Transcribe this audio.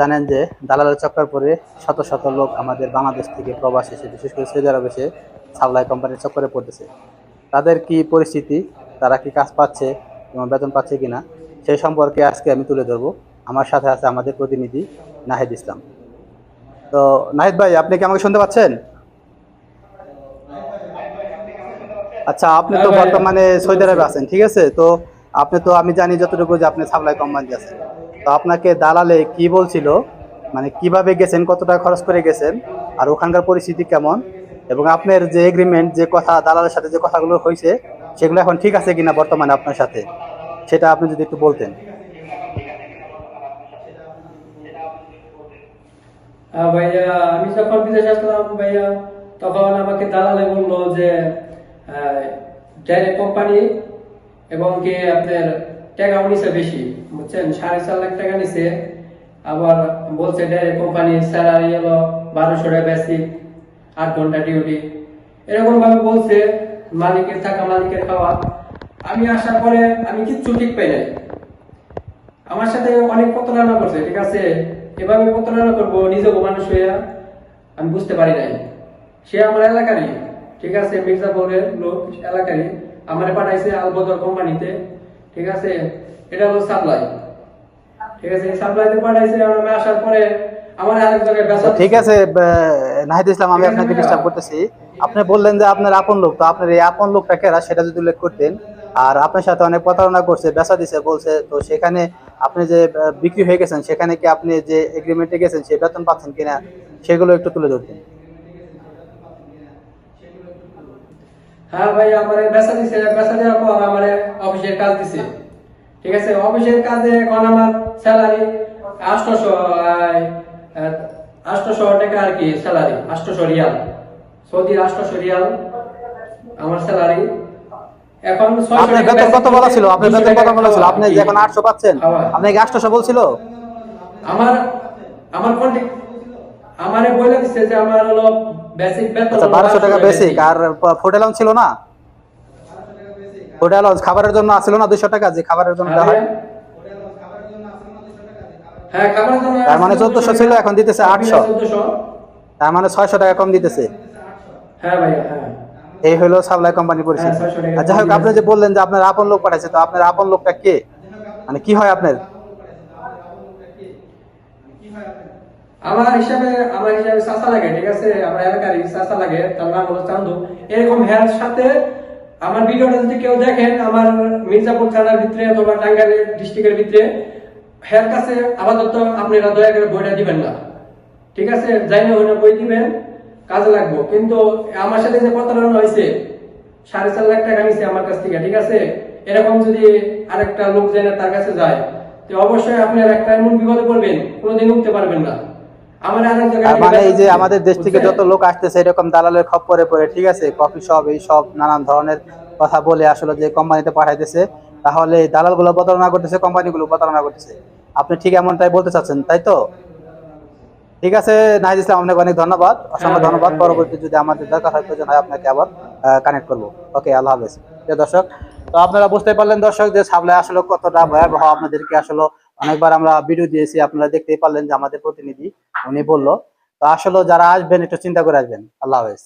জানেন যে দালালের চক্কর পরে শত শত লোক আমাদের বাংলাদেশ থেকে প্রবাসী এসে বিশেষ করে সৌদি আরবে এসে সাপ্লাই কোম্পানির চক্করে পড়তেছে। তাদের কি পরিস্থিতি? তারা কি কাজ পাচ্ছে এবং বেতন পাচ্ছে কিনা সেই সম্পর্কে আজকে আমি তুলে ধরবো। আমার সাথে আছে আমাদের প্রতিনিধি নাহিদ ইসলাম। তো নাহিদ ভাই আপনি কি আমাকে শুনতে পাচ্ছেন? আচ্ছা আপনি তো হ্যাঁ বর্তমানে সৌদি আরবে আছেন ঠিক আছে? তো আপনি তো আমি জানি যতটুকু যে আপনি সাপ্লাই কোম্পানি আছেন। তো আপনাকে দালালে কি বলছিল? মানে কীভাবে গেছেন, কত টাকা খরচ করে গেছেন, আর ওখানকার পরিস্থিতি কেমন? এবং আপনার যে এগ্রিমেন্ট যে কথা, দালালের সাথে যে কথাগুলো হয়েছে, সেগুলো এখন ঠিক আছে কিনা বর্তমানে আপনার সাথে? সেটা আপনি যদি একটু বলতেন। হ্যাঁ ভাইয়া, আমি যখন আসলাম ভাইয়া, তখন আমাকে দালালে বলল যে ডাইরেক্ট কোম্পানি এবং কি আপনার টাকাও নিছে বেশি, বুঝছেন? সাড়ে চার লাখ টাকা নিছে, আবার বলছে ডাইরেক্ট কোম্পানির স্যালারি এলো বারোশো টাকা বেসিক আট ঘণ্টা ডিউটি এরকম ভাবে বলছে মালিকের থাকা মালিকের খাওয়া আমি আসার পরে আমি কিচ্ছু ঠিক পাই নাই। আমার সাথে অনেক প্রতারণা করছে, ঠিক আছে? এভাবে প্রতারণা করব নিজেকে মানুষ হইয়া আমি বুঝতে পারি নাই। সে আমার এলাকারই, ঠিক আছে? মির্জাপুরের লোক এলাকারই। আমার পাঠাইছে আলবদর কোম্পানিতে ঠিক আছে? এটা হলো সাপ্লাই। ঠিক আছে সাপ্লাইতে পাঠাইছে আর আমি আসার পরে আমার আরেক জায়গায় বেচা ঠিক আছে নাহিদ ইসলাম আমি আপনাকে ডিস্টার্ব করতেছি। আপনি বললেন যে আপনার আপন লোক তো আপনার এই আপন লোকটা কেরা সেটা যদি উল্লেখ করতেন। আর আপনার সাথে অনেক প্রতারণা করছে বেচা দিছে বলছে তো সেখানে আপনি যে বিক্রি হয়ে গেছেন সেখানে কি আপনি যে এগ্রিমেন্টে গেছেন সে বেতন পাচ্ছেন কিনা সেগুলো একটু তুলে ধরতেন। হ্যাঁ ভাই আমার বেচা দিছে বেচা দেওয়ার পর আমার অফিসের কাজ দিছে। ঠিক আছে অফিসের কাজে এখন আমার স্যালারি আটশোশো আটশোশো টাকা আর কি স্যালারি আটশোশো রিয়াল। সৌদির আটশোশো রিয়াল আমার স্যালারি এখন 600 আপনার বেতন কত বলা ছিল আপনার বেতন কত বলা ছিল। আপনি এখন আটশো পাচ্ছেন বলছিল? আমার আমার কন্ট্যাক্ট আমারে বলে দিছে যে আমার হলো বেসিক বেতন আচ্ছা হলো বারোশো টাকা বেসিক আর ফুড অ্যালাউন্স ছিল না? ফুড অ্যালাউন্স খাবারের জন্য আসছিল না দুশো টাকা যে খাবারের জন্য দেওয়া হয়? হ্যাঁ খাবারের জন্য তার মানে 1400 ছিল, এখন দিতেছে 800 তার মানে ছয়শো টাকা কম দিতেছে। হ্যাঁ ভাইয়া হ্যাঁ। এই হলো সাপ্লাই কোম্পানি 600 টাকা আর যাই হোক আপনি যে বললেন যে আপনার আপন লোক পাঠাইছে তো আপনার আপন লোকটা কে? মানে কি হয় আপনার? আমার হিসাবে আমার হিসাবে চাষা লাগে, ঠিক আছে? আমার এলাকার চাষা লাগে, তার নাম হলো চান্দু। এরকম হেয়ার সাথে আমার ভিডিওটা যদি কেউ দেখেন, আমার মির্জাপুর থানার ভিতরে অথবা টাঙ্গাইল ডিস্ট্রিক্টের ভিতরে, হেয়ার কাছে আপাতত আপনারা দয়া করে বইটা দিবেন না। ঠিক আছে? যাই না ওইটা বই দিবেন, কাজে লাগবো। কিন্তু আমার সাথে যে প্রতারণা হয়েছে, সাড়ে চার লাখ টাকা নিছে আমার কাছ থেকে, ঠিক আছে? এরকম যদি আরেকটা লোক জেনে তার কাছে যায়, তো অবশ্যই আপনি একটা এমন বিপদে পড়বেন, কোনোদিন উঠতে পারবেন না। মানে এই যে আমাদের দেশ থেকে যত লোক আসতেছে এরকম দালালের খপ্পরে পড়ে ঠিক আছে? কফি শপ এই সব নানান ধরনের কথা বলে আসলে যে কোম্পানিতে পাঠাইতেছে তাহলে এই দালালগুলো প্রতারণা করতেছে কোম্পানিগুলো প্রতারণা করতেছে। আপনি ঠিক এমনটাই বলতে চাচ্ছেন তাই তো? ঠিক আছে নাহিদ ইসলাম আপনাকে অনেক ধন্যবাদ। অসংখ্য হ্যাঁ, ধন্যবাদ। হ্যাঁ, পরবর্তী যদি আমাদের দরকার হয় প্রয়োজন হয় আপনাকে আবার কানেক্ট করব। ওকে আল্লাহ হাফেজ। দর্শক তো আপনারা বুঝতে পারলেন দর্শক যে সাপ্লাই আসলে কতটা ভয়াবহ আপনাদেরকে আসলে অনেকবার আমরা ভিডিও দিয়েছি, আপনারা দেখতেই পারলেন যে আমাদের প্রতিনিধি, উনি বলল, তো আসলে যারা আসবেন, একটু চিন্তা করে আসবেন। আল্লাহ হাফেজ।